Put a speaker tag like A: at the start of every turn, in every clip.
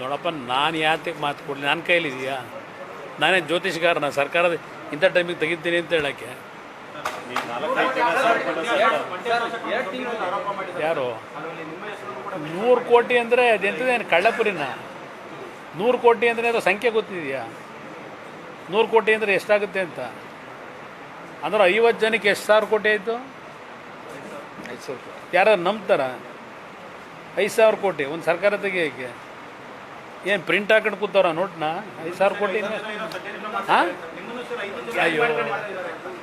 A: ನೋಡಪ್ಪ, ನಾನು ಯಾತಕ್ಕೆ ಮಾತು ಕೊಡಲಿ? ನನ್ನ ಕೈಲಿದೆಯಾ ನಾನೇ ಜ್ಯೋತಿಷ್ಗಾರನ, ಸರ್ಕಾರದ ಇಂಥ ಟೈಮಿಗೆ ತೆಗಿತೀನಿ ಅಂತ ಹೇಳಕ್ಕೆ. ಯಾರು? ನೂರು ಕೋಟಿ ಅಂದರೆ ಏನು? ಕಳ್ಳಪುರಿನ? ನೂರು ಕೋಟಿ ಅಂದರೆ ಅದು ಸಂಖ್ಯೆ ಗೊತ್ತಿದೆಯಾ? ನೂರು ಕೋಟಿ ಅಂದರೆ ಎಷ್ಟಾಗುತ್ತೆ ಅಂತ? ಅಂದ್ರೆ ಐವತ್ತು ಜನಕ್ಕೆ ಎಷ್ಟು ಸಾವಿರ ಕೋಟಿ ಆಯಿತು? ಐದು ಸಾವಿರ ಕೋಟಿ. ಯಾರು ನಂಬ್ತಾರ? ಐದು ಸಾವಿರ ಕೋಟಿ. ಒಂದು ಸರ್ಕಾರ ತೆಗಿಯೋಕ್ಕೆ? ಏನು ಪ್ರಿಂಟ್ ಹಾಕೊಂಡು ಕೂತವ್ರ ನೋಟ್ನ? ಐದು ಸಾವಿರ ಕೋಟಿ ಹಾಂ? ಅಯ್ಯೋ.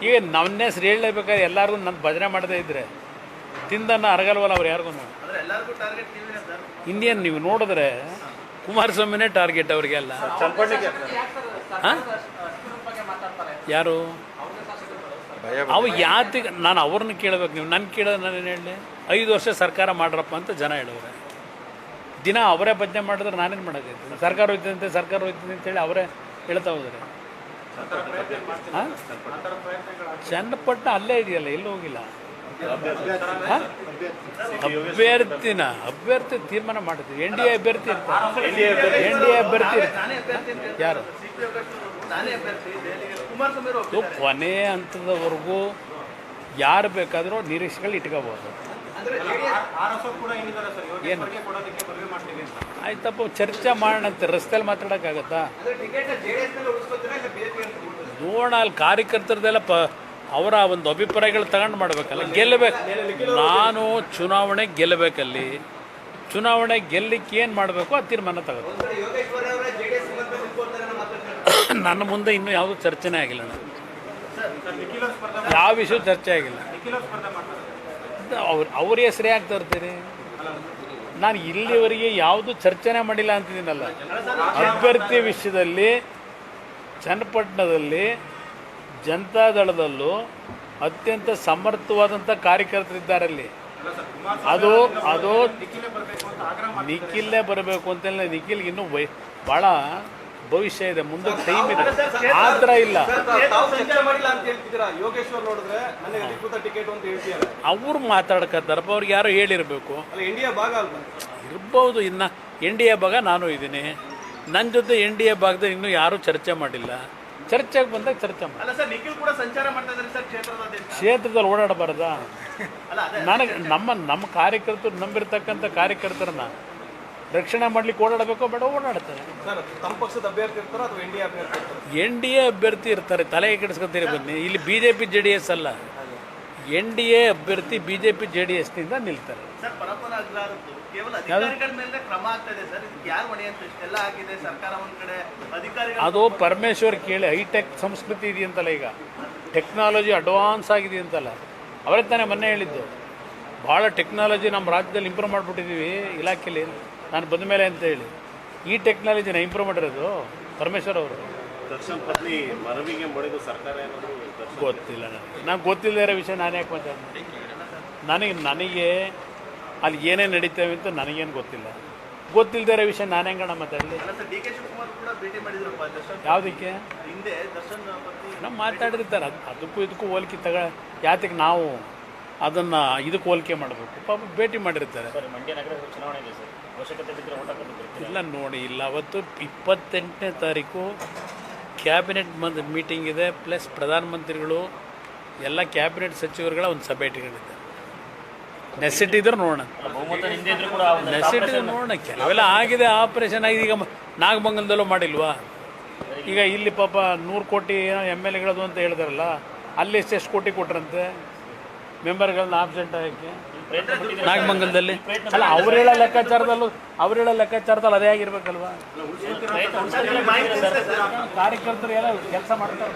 A: ಈಗ ನನ್ನ ಹೆಸ್ರು ಹೇಳಲೇಬೇಕಾದ್ರೆ ಎಲ್ಲರಿಗೂ ನನ್ನ ಭಜನೆ ಮಾಡದೇ ಇದ್ದರೆ ತಿಂದನ್ನ ಅರಗಲ್ವಲ್ಲ ಅವ್ರು ಯಾರಿಗೂ ಇನ್ನೇನು ನೀವು ನೋಡಿದ್ರೆ ಕುಮಾರಸ್ವಾಮಿನೇ ಟಾರ್ಗೆಟ್ ಅವರಿಗೆಲ್ಲ ಹಾಂ? ಯಾರು? ಅವು ಯಾತಿಗೆ ನಾನು ಅವ್ರನ್ನ ಕೇಳಬೇಕು, ನೀವು ನನ್ನ ಕೇಳೋದು ಏನು ಹೇಳಿ ಐದು ವರ್ಷ ಸರ್ಕಾರ ಮಾಡ್ರಪ್ಪ ಅಂತ ಜನ ಹೇಳೋರೆ ದಿನ ಅವರೇ ಭಜನೆ ಮಾಡಿದ್ರೆ ನಾನೇನು ಮಾಡೋದು? ಸರ್ಕಾರ ಹೋಯ್ತದಂತೆ ಸರ್ಕಾರ ಹೋಯ್ತದೆ ಅಂತೇಳಿ ಅವರೇ ಹೇಳ್ತಾ ಹೋದರೆ. ಹಾಂ? ಚನ್ನಪಟ್ಟಣ ಅಲ್ಲೇ ಇದೆಯಲ್ಲ ಎಲ್ಲೂ ಹೋಗಿಲ್ಲ. ಹಾಂ? ಅಭ್ಯರ್ಥಿನ ಅಭ್ಯರ್ಥಿ ತೀರ್ಮಾನ ಮಾಡ್ತೀವಿ ಎನ್ ಡಿ ಎ ಅಭ್ಯರ್ಥಿ ಇರ್ತಾರೆ. ಎನ್ ಡಿ ಎ ಅಭ್ಯರ್ಥಿ ಇರ್ತಾರೆ. ಯಾರು? ಕೊನೆ ಹಂತದವರೆಗೂ ಯಾರು ಬೇಕಾದರೂ ನಿರೀಕ್ಷೆಗಳು ಇಟ್ಕೋಬೋದು. ಏನು ಆಯ್ತಪ್ಪ ಚರ್ಚೆ ಮಾಡೋಣಂತೆ. ರಸ್ತೆಯಲ್ಲಿ ಮಾತಾಡೋಕ್ಕಾಗತ್ತಾ? ನೋಡೋಣ ಅಲ್ಲಿ ಕಾರ್ಯಕರ್ತರದೆಲ್ಲ ಪ ಅವರ ಒಂದು ಅಭಿಪ್ರಾಯಗಳು ತಗೊಂಡು ಮಾಡಬೇಕಲ್ಲ ಗೆಲ್ಲಬೇಕು ನಾನು ಚುನಾವಣೆ ಗೆಲ್ಲಬೇಕಲ್ಲಿ ಚುನಾವಣೆ ಗೆಲ್ಲಕ್ಕೆ ಏನು ಮಾಡಬೇಕು ಆ ತೀರ್ಮಾನ ತಗೋದು ನನ್ನ ಮುಂದೆ ಇನ್ನೂ ಯಾವುದೂ ಚರ್ಚೆನೇ ಆಗಿಲ್ಲ ನಾನು ಯಾವ ವಿಷಯ ಚರ್ಚೆ ಆಗಿಲ್ಲ. ಅವ್ರ ಅವ್ರ ಹೆಸರೇ ಯಾಕೆ ತರ್ತೀರಿ? ನಾನು ಇಲ್ಲಿವರೆಗೆ ಯಾವುದು ಚರ್ಚೆನೇ ಮಾಡಿಲ್ಲ ಅಂತಿದ್ದೀನಲ್ಲ. ಅಭ್ಯರ್ಥಿ ವಿಷಯದಲ್ಲಿ, ಚನ್ನಪಟ್ಟಣದಲ್ಲಿ ಜನತಾದಳದಲ್ಲೂ ಅತ್ಯಂತ ಸಮರ್ಥವಾದಂಥ ಕಾರ್ಯಕರ್ತರಿದ್ದಾರಲ್ಲಿ ಅದು ಅದು ನಿಖಿಲ್ಲೇ ಬರಬೇಕು ಅಂತ ನಿಖಿಲ್ಗೆ ಇನ್ನೂ ವೈ ಭಾಳ ಭವಿಷ್ಯ ಇದೆ. ಮುಂದೆ ಟೈಮ್ ಇದೆ ಆದ್ರ ಇಲ್ಲ. ಅವ್ರು ಮಾತಾಡ್ಕತ್ತಾರಪ್ಪ ಅವ್ರಿಗೆ ಯಾರು ಹೇಳಿರ್ಬೇಕು. ಇರ್ಬೋದು ಇನ್ನು ಎನ್ ಡಿ ಎ ಭಾಗ ನಾನು ಇದ್ದೀನಿ. ನನ್ನ ಜೊತೆ ಎನ್ ಡಿ ಎ ಭಾಗದಲ್ಲಿ ಇನ್ನೂ ಯಾರೂ ಚರ್ಚೆ ಮಾಡಿಲ್ಲ. ಚರ್ಚೆಗೆ ಬಂದಾಗ ಚರ್ಚೆ ಮಾಡಿ. ಕ್ಷೇತ್ರದಲ್ಲಿ ಓಡಾಡಬಾರ್ದಾ? ನನಗೆ ನಮ್ಮ ನಮ್ಮ ಕಾರ್ಯಕರ್ತರು ನಂಬಿರ್ತಕ್ಕಂಥ ಕಾರ್ಯಕರ್ತರನ್ನ ರಕ್ಷಣೆ ಮಾಡ್ಲಿಕ್ಕೆ ಓಡಾಡಬೇಕೋ ಬೇಡ ಓಡಾಡ್ತಾರೆ.
B: ಸರ್ ತಮ್ಮ ಪಕ್ಷದ ಅಭ್ಯರ್ಥಿ ಇರ್ತಾರೋ ಅಥವಾ ಇಂಡಿಯಾ ಅಭ್ಯರ್ಥಿ ಇರ್ತಾರೆ?
A: ಎನ್ ಡಿ ಎ ಅಭ್ಯರ್ಥಿ ಇರ್ತಾರೆ ತಲೆ ಕೆಡಿಸ್ಕೊತೀರಿ ಬನ್ನಿ. ಇಲ್ಲಿ B J P J D S ಅಲ್ಲ. ಎನ್ ಡಿ ಎ ಅಭ್ಯರ್ಥಿ B J P J D ಎಸ್ನಿಂದ ನಿಲ್ತಾರೆ.
C: ಸರ್ ಪರಪ್ಪನ ಅಗ್ರಹಾರದ್ದು ಕೇವಲ ಅಧಿಕಾರಿಗಳ ಮೇಲೆ ಕ್ರಮ ಆಗ್ತಾ ಸರ್. ಇದಕ್ಕೆ ಯಾರು ಹೊಣೆ ಅಂತ ಇಷ್ಟೆಲ್ಲ ಆಗಿದೆ ಸರ್ಕಾರ ಒಂದ್ ಕಡೆ ಅಧಿಕಾರಿಗಳು
A: ಅದು ಪರಮೇಶ್ವರ್ ಕೇಳಿ ಹೈಟೆಕ್ ಸಂಸ್ಕೃತಿ ಇದೆಯಂತಲ್ಲ ಈಗ. ಟೆಕ್ನಾಲಜಿ ಅಡ್ವಾನ್ಸ್ ಆಗಿದೆ ಅಂತಲ್ಲ. ಅವರೇ ತಾನೇ ಮೊನ್ನೆ ಹೇಳಿದ್ದು. ಭಾಳ ಟೆಕ್ನಾಲಜಿ ನಮ್ಮ ರಾಜ್ಯದಲ್ಲಿ ಇಂಪ್ರೂವ್ ಮಾಡಿಬಿಟ್ಟಿದ್ದೀವಿ ಇಲಾಖೆಯಲ್ಲಿ ನಾನು ಬಂದ ಮೇಲೆ ಅಂತ ಹೇಳಿ. ಈ ಟೆಕ್ನಾಲಜಿನ ಇಂಪ್ರೂವ್ ಮಾಡಿರೋದು ಪರಮೇಶ್ವರ್ ಅವರು.
D: ದರ್ಶನ್ ಪತ್ನಿ ಮನವಿಗೆ ಮಾಡಿದ್ದು ಸರ್ಕಾರ ಏನಾದರೂ ದರ್ಶನ್
A: ಗೊತ್ತಿಲ್ಲ ನನಗೆ. ನಂಗೆ ಗೊತ್ತಿಲ್ಲದೇ ಇರೋ ವಿಷಯ ನಾನು ಯಾಕೆ ಮಾತಾಡ್ತೀನಿ ನನಗೆ ನನಗೆ ಅಲ್ಲಿ ಏನೇನು ನಡೀತೇವೆ ಅಂತ ನನಗೇನು ಗೊತ್ತಿಲ್ಲ. ಗೊತ್ತಿಲ್ಲದೆ ಇರೋ ವಿಷಯ ನಾನು ಹೆಂಗಣ ಮಾತಾಡಲಿ? ಯಾವುದಕ್ಕೆ?
C: ಹಿಂದೆ
A: ನಾವು ಮಾತಾಡಿರ್ತಾರೆ. ಅದು ಅದಕ್ಕೂ ಇದಕ್ಕೂ ಹೋಲಿಕೆ ತಗ ಯಾತಕ್ಕೆ ನಾವು ಅದನ್ನು ಇದಕ್ಕೆ ಹೋಲಿಕೆ ಮಾಡಬೇಕು. ಪಾಪ ಭೇಟಿ ಮಾಡಿರ್ತಾರೆ. ಇಲ್ಲ ನೋಡಿ ಇಲ್ಲ. ಅವತ್ತು ಇಪ್ಪತ್ತೆಂಟನೇ ತಾರೀಕು ಕ್ಯಾಬಿನೆಟ್ ಮಂದ್ ಮೀಟಿಂಗ್ ಇದೆ. ಪ್ಲಸ್ ಪ್ರಧಾನಮಂತ್ರಿಗಳು ಎಲ್ಲ ಕ್ಯಾಬಿನೆಟ್ ಸಚಿವರುಗಳ ಒಂದು ಸಭೆ ಇಟ್ಕೊಂಡಿದ್ದಾರೆ. ನೆಸಿಟಿ ಇದ್ರೆ ನೋಡೋಣ.
D: ನಿಂದೆ ಇದ್ರೂ
A: ನೆಸಿಟಿ ನೋಡೋಣ. ಕೆಲವೆಲ್ಲ ಆಗಿದೆ ಆಪರೇಷನ್ ಆಗಿದೆ. ಈಗ ನಾಗಮಂಗಲದಲ್ಲೂ ಮಾಡಿಲ್ವಾ? ಈಗ ಇಲ್ಲಿ ಪಾಪ ನೂರು ಕೋಟಿ ಎಂ ಎಲ್ ಎಗಳದು ಅಂತ ಹೇಳಿದಾರಲ್ಲ ಅಲ್ಲಿ ಎಷ್ಟು ಕೋಟಿ ಕೊಟ್ರಂತೆ? ಮೆಂಬರ್ಗಳನ್ನ ಆಬ್ಸೆಂಟ್ ಆಗಿ ನಾಗಮಂಗಲದಲ್ಲಿ. ಅಲ್ಲ ಅವ್ರು ಹೇಳೋ ಲೆಕ್ಕಾಚಾರದಲ್ಲೂ ಅವ್ರು ಹೇಳೋ ಲೆಕ್ಕಾಚಾರದಲ್ಲಿ ಅದೇ ಆಗಿರ್ಬೇಕಲ್ವಾ? ಕಾರ್ಯಕರ್ತರು ಎಲ್ಲ ಕೆಲಸ ಮಾಡ್ತಾರೆ